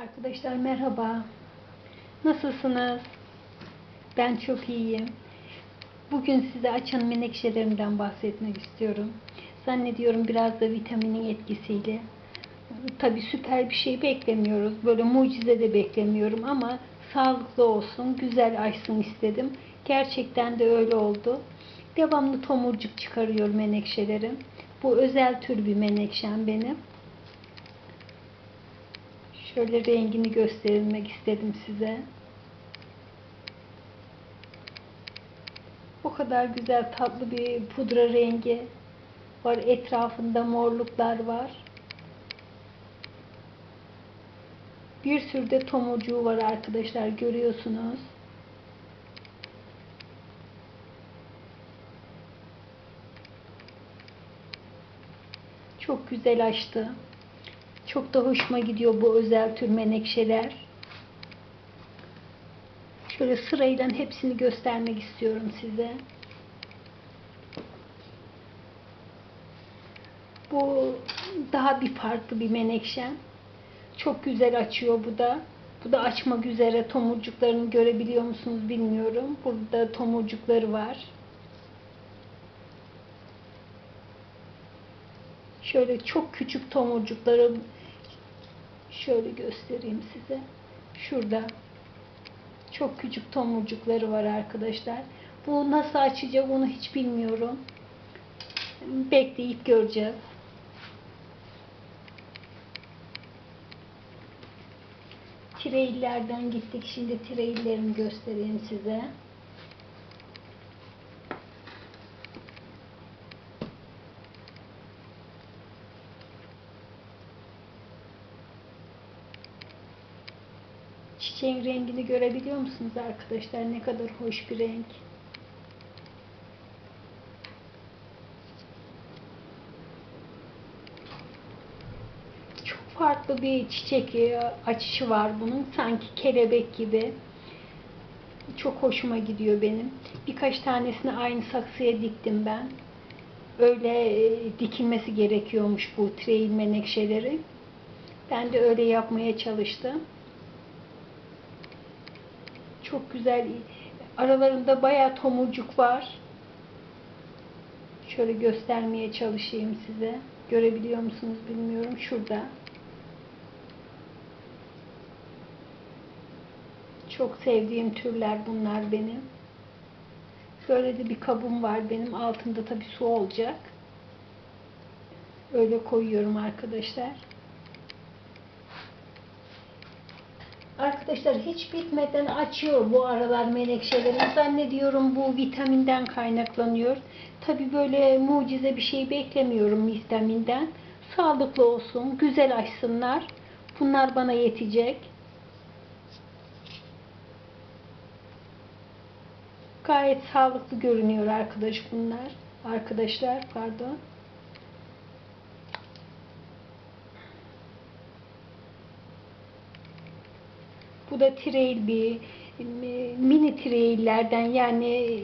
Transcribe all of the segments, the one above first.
Arkadaşlar merhaba. Nasılsınız? Ben çok iyiyim. Bugün size açan menekşelerimden bahsetmek istiyorum. Zannediyorum biraz da vitaminin etkisiyle. Tabii süper bir şey beklemiyoruz. Böyle mucize de beklemiyorum ama sağlıklı olsun, güzel açsın istedim. Gerçekten de öyle oldu. Devamlı tomurcuk çıkarıyor menekşelerim. Bu özel tür bir menekşem benim. Şöyle rengini göstermek istedim size. O kadar güzel tatlı bir pudra rengi var. Etrafında morluklar var. Bir sürü de tomurcuğu var arkadaşlar görüyorsunuz. Çok güzel açtı. Çok da hoşuma gidiyor bu özel tür menekşeler. Şöyle sırayla hepsini göstermek istiyorum size. Bu daha bir farklı bir menekşem. Çok güzel açıyor bu da. Bu da açmak üzere tomurcuklarını görebiliyor musunuz bilmiyorum. Burada tomurcukları var. Şöyle çok küçük tomurcukları şöyle göstereyim size. Şurada çok küçük tomurcukları var arkadaşlar. Bu nasıl açacak onu hiç bilmiyorum. Bekleyip göreceğiz. Tireillerden gittik. Şimdi tireillerimi göstereyim size. Rengini görebiliyor musunuz arkadaşlar? Ne kadar hoş bir renk. Çok farklı bir çiçek açışı var bunun. Sanki kelebek gibi. Çok hoşuma gidiyor benim. Birkaç tanesini aynı saksıya diktim ben. Öyle e, dikilmesi gerekiyormuş bu trail menekşeleri. Ben de öyle yapmaya çalıştım. Çok güzel. Aralarında bayağı tomurcuk var. Şöyle göstermeye çalışayım size. Görebiliyor musunuz bilmiyorum. Şurada. Çok sevdiğim türler bunlar benim. Böyle de bir kabım var benim. Altında tabi su olacak. Öyle koyuyorum arkadaşlar. Arkadaşlar hiç bitmeden açıyor bu aralar menekşeleri. Zannediyorum bu vitaminden kaynaklanıyor. Tabi böyle mucize bir şey beklemiyorum vitaminden. Sağlıklı olsun, güzel açsınlar. Bunlar bana yetecek. Gayet sağlıklı görünüyor arkadaş bunlar. Arkadaşlar pardon. Bu da trail bir mini traillerden yani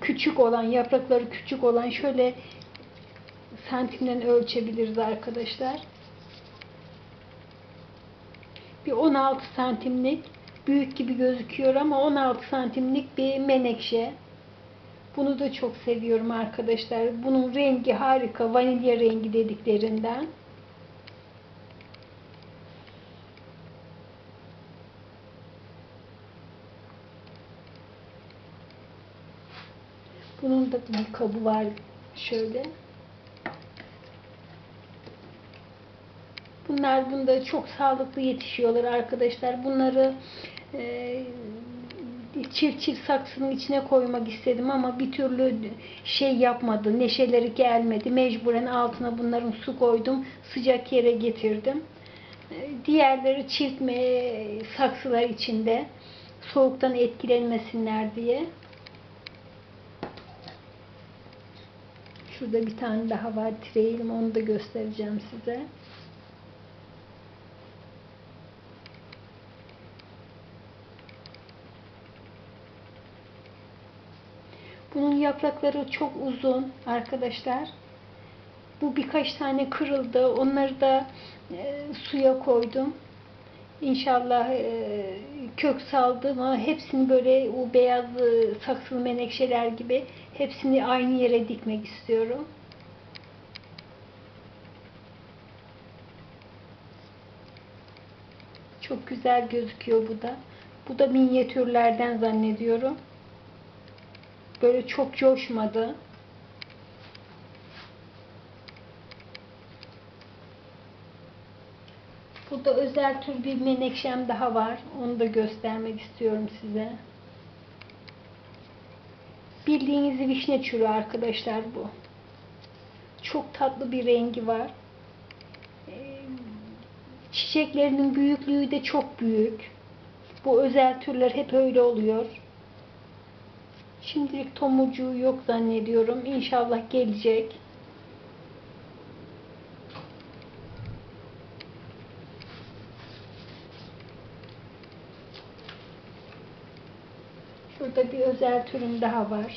küçük olan yaprakları küçük olan şöyle santimden ölçebiliriz arkadaşlar. Bir 16 santimlik büyük gibi gözüküyor ama 16 santimlik bir menekşe. Bunu da çok seviyorum arkadaşlar. Bunun rengi harika. Vanilya rengi dediklerinden. Bunun da bir kabı var şöyle. Bunlar bunda çok sağlıklı yetişiyorlar arkadaşlar. Bunları e, çift çift saksının içine koymak istedim ama bir türlü şey yapmadı. Neşeleri gelmedi. Mecburen altına bunların su koydum. Sıcak yere getirdim. E, diğerleri çift saksılar içinde soğuktan etkilenmesinler diye. Şurada bir tane daha var tireğim. Onu da göstereceğim size. Bunun yaprakları çok uzun arkadaşlar. Bu birkaç tane kırıldı. Onları da e, suya koydum. İnşallah e, kök saldı mı hepsini böyle o beyaz e, saksılı menekşeler gibi hepsini aynı yere dikmek istiyorum. Çok güzel gözüküyor bu da. Bu da minyatürlerden zannediyorum. Böyle çok coşmadı. Burada özel tür bir menekşem daha var. Onu da göstermek istiyorum size. Bildiğiniz vişne türü arkadaşlar bu. Çok tatlı bir rengi var. Ee, Çiçeklerinin büyüklüğü de çok büyük. Bu özel türler hep öyle oluyor. Şimdilik tomurcuğu yok zannediyorum. İnşallah gelecek. Şurada bir özel türüm daha var.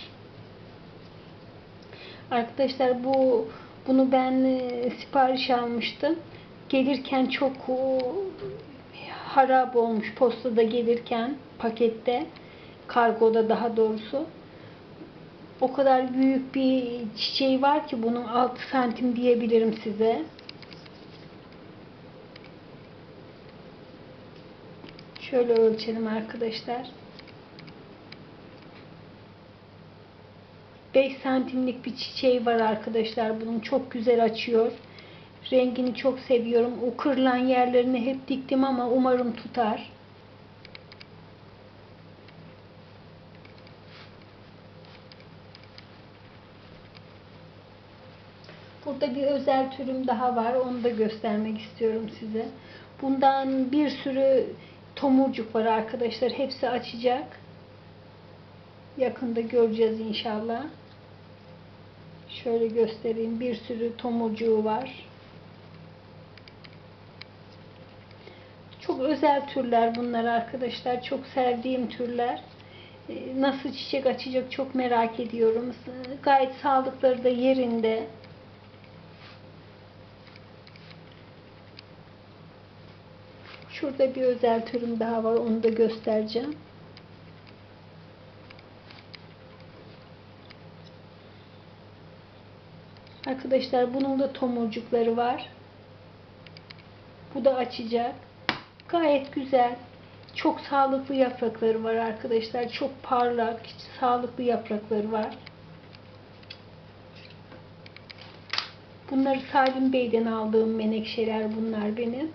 Arkadaşlar bu bunu ben e, sipariş almıştım. Gelirken çok e, harap olmuş postada gelirken pakette kargoda daha doğrusu. O kadar büyük bir çiçeği var ki bunun 6 santim diyebilirim size. Şöyle ölçelim arkadaşlar. 5 santimlik bir çiçeği var arkadaşlar. Bunun çok güzel açıyor. Rengini çok seviyorum. O kırılan yerlerini hep diktim ama umarım tutar. Burada bir özel türüm daha var. Onu da göstermek istiyorum size. Bundan bir sürü tomurcuk var arkadaşlar. Hepsi açacak. Yakında göreceğiz inşallah. Şöyle göstereyim. Bir sürü tomurcuğu var. Çok özel türler bunlar arkadaşlar. Çok sevdiğim türler. Ee, Nasıl çiçek açacak çok merak ediyorum. Gayet sağlıkları da yerinde. Şurada bir özel türüm daha var. Onu da göstereceğim. Arkadaşlar bunun da tomurcukları var. Bu da açacak. Gayet güzel. Çok sağlıklı yaprakları var arkadaşlar. Çok parlak, sağlıklı yaprakları var. Bunları Salim Bey'den aldığım menekşeler bunlar benim.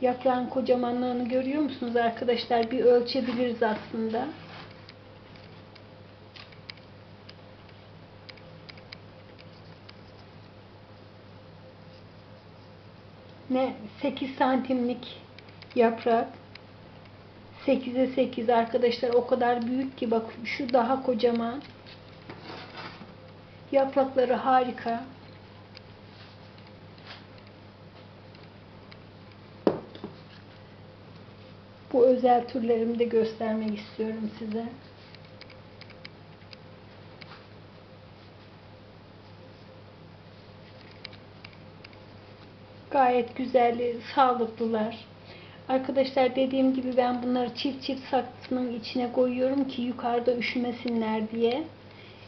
Yaprağın kocamanlığını görüyor musunuz arkadaşlar? Bir ölçebiliriz aslında. Ne? 8 santimlik yaprak. 8'e 8 arkadaşlar o kadar büyük ki bak şu daha kocaman. Yaprakları harika. Bu özel türlerimi de göstermek istiyorum size Gayet güzel, sağlıklılar. Arkadaşlar dediğim gibi ben bunları çift çift saksının içine koyuyorum ki yukarıda üşümesinler diye.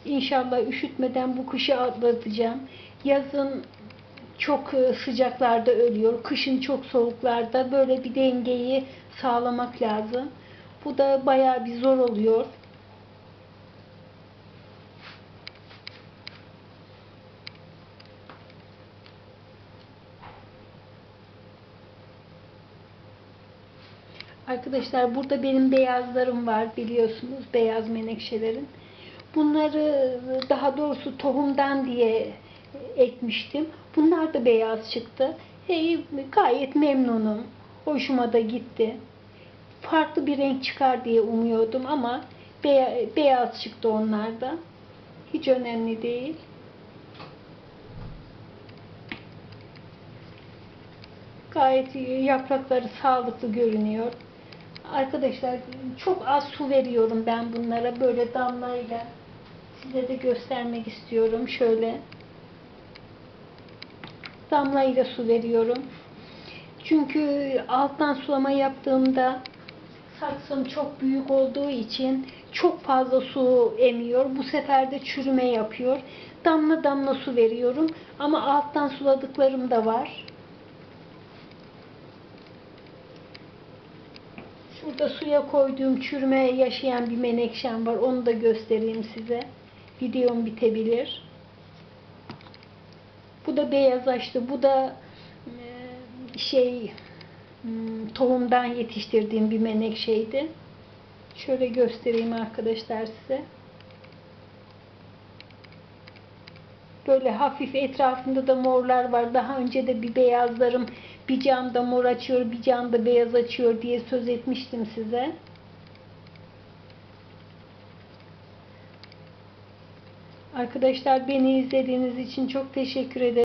İnşallah üşütmeden bu kışı atlatacağım. Yazın çok e, sıcaklarda ölüyor. Kışın çok soğuklarda böyle bir dengeyi sağlamak lazım. Bu da bayağı bir zor oluyor. Arkadaşlar burada benim beyazlarım var biliyorsunuz beyaz menekşelerin. Bunları daha doğrusu tohumdan diye ekmiştim. Bunlar da beyaz çıktı. E, gayet memnunum. Hoşuma da gitti. Farklı bir renk çıkar diye umuyordum ama beyaz çıktı onlar da. Hiç önemli değil. Gayet yaprakları sağlıklı görünüyor. Arkadaşlar çok az su veriyorum ben bunlara böyle damlayla. Size de göstermek istiyorum. Şöyle damlayla su veriyorum. Çünkü alttan sulama yaptığımda saksım çok büyük olduğu için çok fazla su emiyor. Bu sefer de çürüme yapıyor. Damla damla su veriyorum ama alttan suladıklarım da var. Şurada suya koyduğum çürüme yaşayan bir menekşem var. Onu da göstereyim size. Videom bitebilir. Bu da beyazlaştı. Bu da e, şey hmm, tohumdan yetiştirdiğim bir menekşeydi. Şöyle göstereyim arkadaşlar size. Böyle hafif etrafında da morlar var. Daha önce de bir beyazlarım bir camda mor açıyor, bir camda beyaz açıyor diye söz etmiştim size. Arkadaşlar beni izlediğiniz için çok teşekkür ederim.